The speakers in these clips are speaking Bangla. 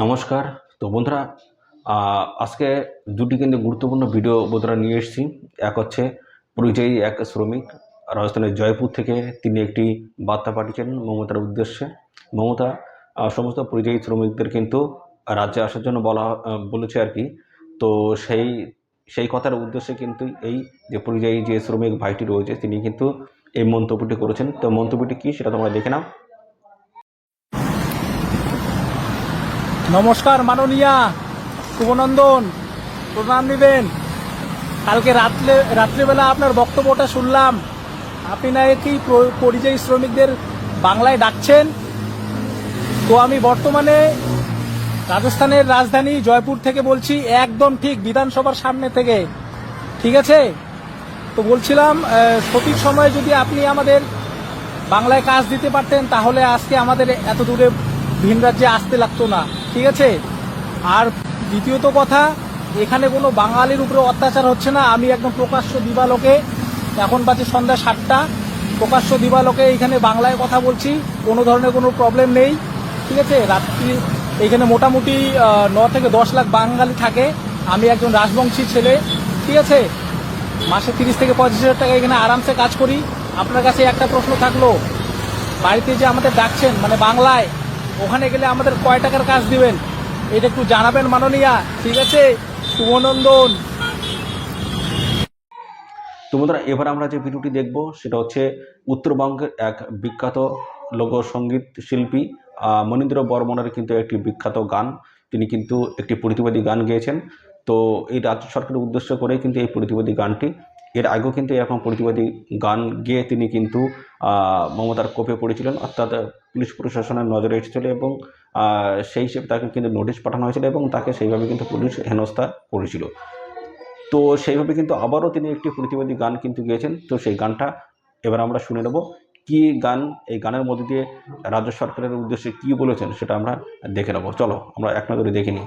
নমস্কার। তো বন্ধুরা আজকে দুটি কিন্তু গুরুত্বপূর্ণ ভিডিও বন্ধুরা নিয়ে এসেছি। এক হচ্ছে পরিযায়ী এক শ্রমিক রাজস্থানের জয়পুর থেকে তিনি একটি বার্তা পাঠিয়েছেন মমতার উদ্দেশ্যে। মমতা সমস্ত পরিযায়ী শ্রমিকদের কিন্তু রাজ্যে আসার জন্য বলা বলেছে আর কি। তো সেই সেই কথার উদ্দেশ্যে কিন্তু এই যে পরিযায়ী যে শ্রমিক ভাইটি রয়েছে, তিনি কিন্তু এই মন্তব্যটি করেছেন। তো মন্তব্যটি কী সেটা তোমরা দেখে নাও। নমস্কার মাননীয়া, শুভনন্দন, প্রণাম নেবেন। কালকে রাত্রে, রাত্রিবেলা আপনার বক্তব্যটা শুনলাম। আপনি নাকি প্র- পরিযায়ী শ্রমিকদের বাংলায় ডাকছেন? তো আমি বর্তমানে রাজস্থানের রাজধানী জয়পুর থেকে বলছি, একদম ঠিক বিধানসভার সামনে থেকে। ঠিক আছে? তো বলছিলাম সঠিক সময়ে যদি আপনি আমাদের বাংলায় কাজ দিতে পারতেন, তাহলে আজকে আমাদের এত দূরে ভিন রাজ্যে আসতে লাগতো না, ঠিক আছে? আর দ্বিতীয়ত কথা, এখানে কোনো বাঙালির উপরে অত্যাচার হচ্ছে না। আমি একদম প্রকাশ্য দিবালোকে, এখন বাজে সন্ধ্যা সাতটা, প্রকাশ্য দিবালোকে এখানে বাংলায় কথা বলছি, কোনো ধরনের কোনো প্রবলেম নেই, ঠিক আছে? রাত্রি, এখানে মোটামুটি ন থেকে দশ লাখ বাঙালি থাকে। আমি একজন রাজবংশী ছেলে, ঠিক আছে? মাসে তিরিশ থেকে পঁচিশ হাজার টাকা এখানে আরামসে কাজ করি। আপনার কাছে একটা প্রশ্ন থাকল, বাড়িতে যে আমাদের ডাকছেন মানে বাংলায় ওখানে গেলে আমাদের কয় টাকার কাজ দিবেন? এটা একটু জানাবেন মাননীয়া, ঠিক আছে? শুভনন্দন। তো বন্ধুরা, এবার আমরা যে ভিডিওটি দেখব, সেটা হচ্ছে উত্তরবঙ্গের এক বিখ্যাত লোকসঙ্গীত শিল্পী মনীন্দ্র বর্মনের কিন্তু একটি বিখ্যাত গান। তিনি কিন্তু একটি প্রতিবাদী গান গেয়েছেন। তো এই রাজ্য সরকারের উদ্দেশ্য করে কিন্তু এই প্রতিবাদী গানটি এর আগেও কিন্তু এরকম প্রতিবাদী গান গেয়ে তিনি কিন্তু মমতার কোপে পড়েছিলেন। অর্থাৎ পুলিশ প্রশাসনের নজরে এসেছিল এবং সেই হিসেবে তাকে কিন্তু নোটিশ পাঠানো হয়েছিল এবং তাকে সেইভাবে কিন্তু পুলিশ হেনস্থা করেছিল। তো সেইভাবে কিন্তু আবারও তিনি একটি প্রতিবাদী গান কিন্তু গেয়েছেন। তো সেই গানটা এবার আমরা শুনে নেব। কি গান, এই গানের মধ্যে দিয়ে রাজ্য সরকারের উদ্দেশ্যে কি বলেছেন সেটা আমরা দেখে নেব। চলো, আমরা এক নজরে দেখে নিই।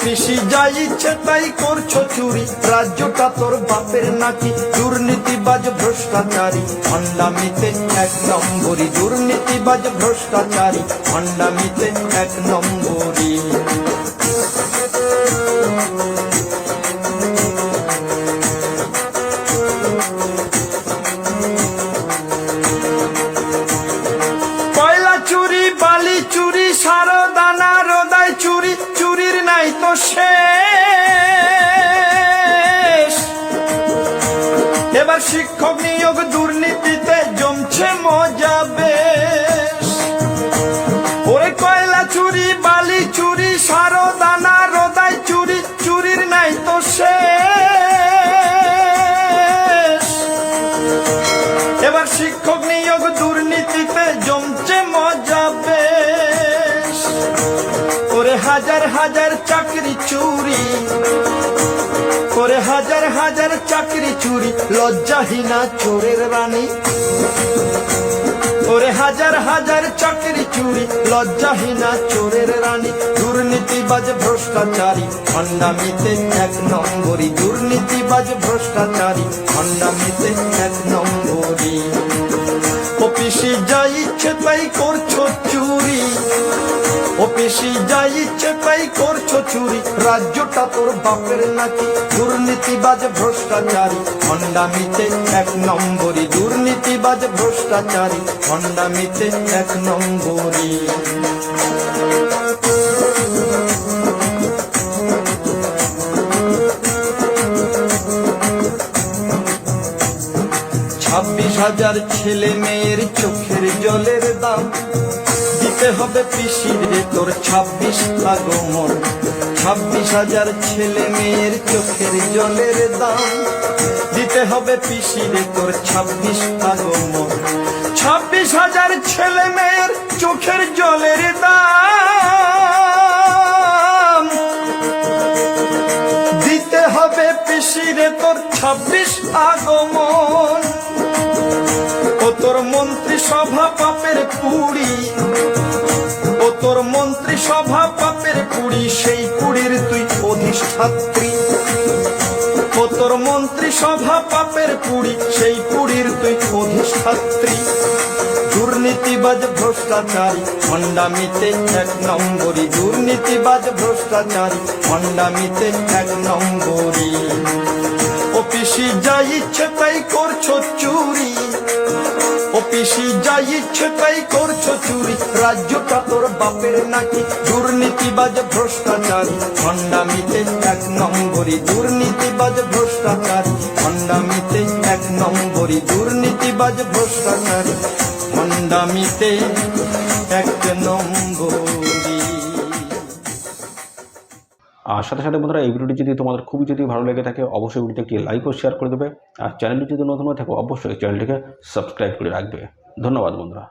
অফিসি যা ইচ্ছে তাই করছ চুরি। রাজ্যটা তোর বাপের নাকি? দুর্নীতিবাজ ভ্রষ্টাচারী। ভণ্ডামিতে এক নম্বরই। দুর্নীতিবাজ ভ্রষ্টাচারী। ভণ্ডামিতে এক নম্বরই। শিক্ষক নিয়োগ দুর্নীতিতে জমছে মজা বেশ। ওরে কয়লা চুরি, বালি চুরি সারো দানা রোদাই চুরি, চুরির নাই তো শেষ। এবার শিক্ষক নিয়োগ দুর্নীতিতে জমছে মজা বেশ। করে হাজার হাজার চাকরি চুরি করে হাজার হাজার চাকরি চুরি, লজ্জাহীনা চোরের রানী। করে হাজার হাজার চাকরি চুরি, লজ্জাহীনা চোরের রানী। দুর্নীতিবাজ ভ্রষ্টাচারী অন্নামিতে এক নম্বরই দুর্নীতিবাজ ভ্রষ্টাচারী, খণ্ডামিতে চুরি, রাজ্যটা তোর বাপের নাকি? দুর্নীতিবাজ ভ্রষ্টাচারী খণ্ডামিতে এক নম্বরই। দুর্নীতিবাজ ভ্রষ্টাচারী খণ্ডামিতে এক নম্বরই। ছাব্বিশ হাজার ছেলে মেয়ের চোখের জলের দাম হতে হবে পিসিরে তোর ছাব্বিশ আগমন। ছাব্বিশ হাজার ছেলে মেয়ের চোখের জলের দাম। দিতে হবে পিসিরে তোর ছাব্বিশ আগমন। ছাব্বিশ হাজার ছেলে মেয়ের চোখের জলের দাম। দিতে হবে পিসিরে তোর ছাব্বিশ আগমন। ও তোর মন্ত্র সভা পাপের পুরী ও তোর মন্ত্রী সভা পাপের পুরী সেই পুরীর তুই অধিষ্ঠাত্রী। ও তোর মন্ত্রী সভা পাপের পুরী সেই পুরীর তুই অধিষ্ঠাত্রী। দুর্নীতিবাজ ভ্রষ্টাচারী মন্ডামিতে এক নম্বরী। দুর্নীতিবাজ ভ্রষ্টাচারী মন্ডামিতে এক নম্বরী। অফিসি যা ইচ্ছে তাই করছ চুরি। অফিসি যা ইচ্ছে তাই করছ চুরি। রাজ্যটা তোর বাপের নাকি দুর্নীতিবাজ ভ্রষ্টাচার? খন্ডামিতে এক নম্বরী দুর্নীতিবাজ ভ্রষ্টাচার। খন্ডামিতে এক নম্বরী দুর্নীতিবাজ ভ্রষ্টাচার। খন্ডামিতে এক নম্বরী আর সাথে সাথে বন্ধুরা, এই ভিডিওটি যদি তোমাদের খুবই যদি ভালো লেগে থাকে, অবশ্যই ভিডিওটি একটি লাইক ও শেয়ার করে দেবে। আর চ্যানেলটি যদি নতুন হয়ে থাকে, অবশ্যই চ্যানেলটিকে সাবস্ক্রাইব করে রাখবে। ধন্যবাদ বন্ধুরা।